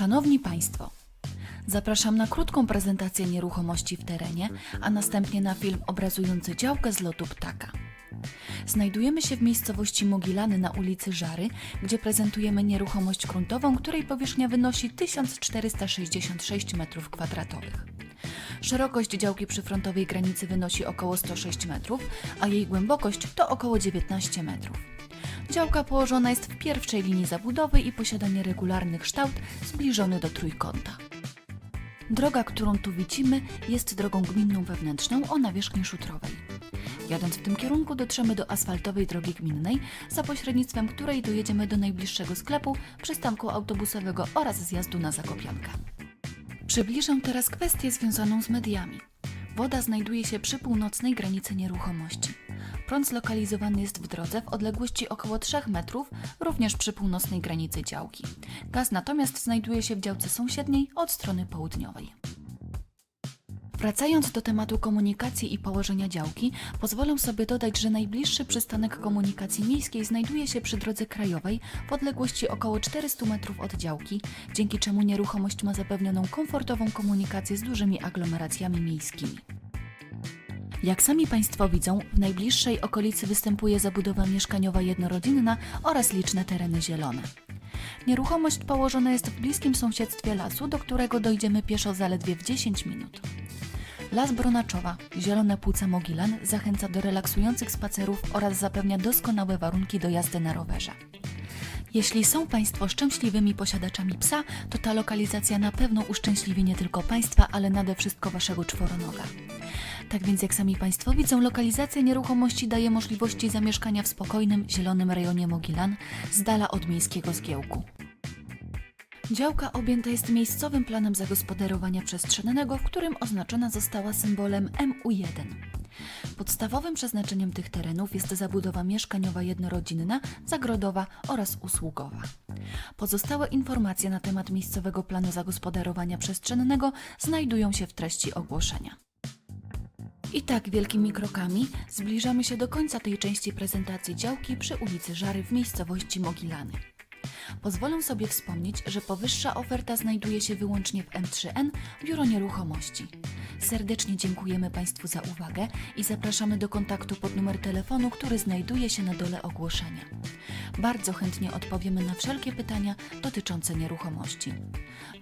Szanowni Państwo, zapraszam na krótką prezentację nieruchomości w terenie, a następnie na film obrazujący działkę z lotu ptaka. Znajdujemy się w miejscowości Mogilany na ulicy Żary, gdzie prezentujemy nieruchomość gruntową, której powierzchnia wynosi 1466 m2. Szerokość działki przy frontowej granicy wynosi około 106 metrów, a jej głębokość to około 19 metrów. Działka położona jest w pierwszej linii zabudowy i posiada nieregularny kształt zbliżony do trójkąta. Droga, którą tu widzimy, jest drogą gminną wewnętrzną o nawierzchni szutrowej. Jadąc w tym kierunku dotrzemy do asfaltowej drogi gminnej, za pośrednictwem której dojedziemy do najbliższego sklepu, przystanku autobusowego oraz zjazdu na Zakopiankę. Przybliżę teraz kwestię związaną z mediami. Woda znajduje się przy północnej granicy nieruchomości. Prąd zlokalizowany jest w drodze w odległości około 3 metrów, również przy północnej granicy działki. Gaz natomiast znajduje się w działce sąsiedniej od strony południowej. Wracając do tematu komunikacji i położenia działki, pozwolę sobie dodać, że najbliższy przystanek komunikacji miejskiej znajduje się przy drodze krajowej w odległości około 400 metrów od działki, dzięki czemu nieruchomość ma zapewnioną komfortową komunikację z dużymi aglomeracjami miejskimi. Jak sami Państwo widzą, w najbliższej okolicy występuje zabudowa mieszkaniowa jednorodzinna oraz liczne tereny zielone. Nieruchomość położona jest w bliskim sąsiedztwie lasu, do którego dojdziemy pieszo zaledwie w 10 minut. Las Bronaczowa, zielone płuca Mogilan zachęca do relaksujących spacerów oraz zapewnia doskonałe warunki do jazdy na rowerze. Jeśli są Państwo szczęśliwymi posiadaczami psa, to ta lokalizacja na pewno uszczęśliwi nie tylko Państwa, ale nade wszystko Waszego czworonoga. Tak więc, jak sami Państwo widzą, lokalizacja nieruchomości daje możliwości zamieszkania w spokojnym, zielonym rejonie Mogilan, z dala od miejskiego zgiełku. Działka objęta jest miejscowym planem zagospodarowania przestrzennego, w którym oznaczona została symbolem MU1. Podstawowym przeznaczeniem tych terenów jest zabudowa mieszkaniowa jednorodzinna, zagrodowa oraz usługowa. Pozostałe informacje na temat miejscowego planu zagospodarowania przestrzennego znajdują się w treści ogłoszenia. I tak wielkimi krokami zbliżamy się do końca tej części prezentacji działki przy ulicy Żary w miejscowości Mogilany. Pozwolę sobie wspomnieć, że powyższa oferta znajduje się wyłącznie w M3N Biuro Nieruchomości. Serdecznie dziękujemy Państwu za uwagę i zapraszamy do kontaktu pod numer telefonu, który znajduje się na dole ogłoszenia. Bardzo chętnie odpowiemy na wszelkie pytania dotyczące nieruchomości.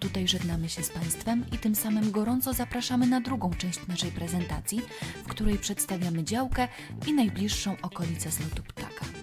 Tutaj żegnamy się z Państwem i tym samym gorąco zapraszamy na drugą część naszej prezentacji, w której przedstawiamy działkę i najbliższą okolicę zlotu ptaka.